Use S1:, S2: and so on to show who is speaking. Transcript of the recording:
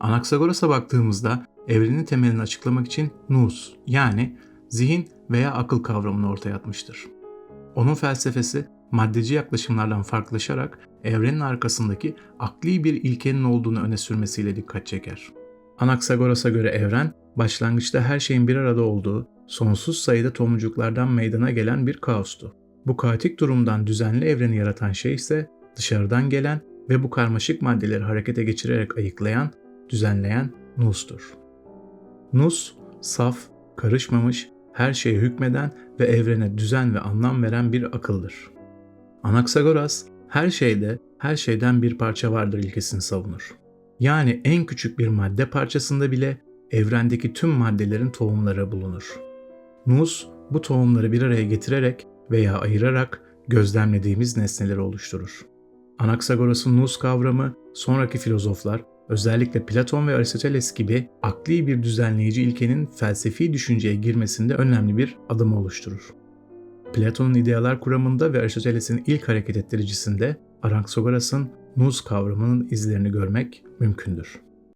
S1: Anaksagoras'a baktığımızda evrenin temelini açıklamak için nous yani zihin veya akıl kavramını ortaya atmıştır. Onun felsefesi maddeci yaklaşımlardan farklılaşarak evrenin arkasındaki akli bir ilkenin olduğunu öne sürmesiyle dikkat çeker. Anaksagoras'a göre evren, başlangıçta her şeyin bir arada olduğu, sonsuz sayıda tomurcuklardan meydana gelen bir kaostu. Bu kaotik durumdan düzenli evreni yaratan şey ise dışarıdan gelen ve bu karmaşık maddeleri harekete geçirerek ayıklayan, düzenleyen Nus'tur. Nus, saf, karışmamış, her şeye hükmeden ve evrene düzen ve anlam veren bir akıldır. Anaksagoras, her şeyde, her şeyden bir parça vardır ilkesini savunur. Yani en küçük bir madde parçasında bile evrendeki tüm maddelerin tohumları bulunur. Nus, bu tohumları bir araya getirerek veya ayırarak gözlemlediğimiz nesneleri oluşturur. Anaksagoras'ın Nus kavramı sonraki filozoflar özellikle Platon ve Aristoteles gibi akli bir düzenleyici ilkenin felsefi düşünceye girmesinde önemli bir adım oluşturur. Platon'un idealar kuramında ve Aristoteles'in ilk hareket ettiricisinde Anaksagoras'ın Nus kavramının izlerini görmek mümkündür.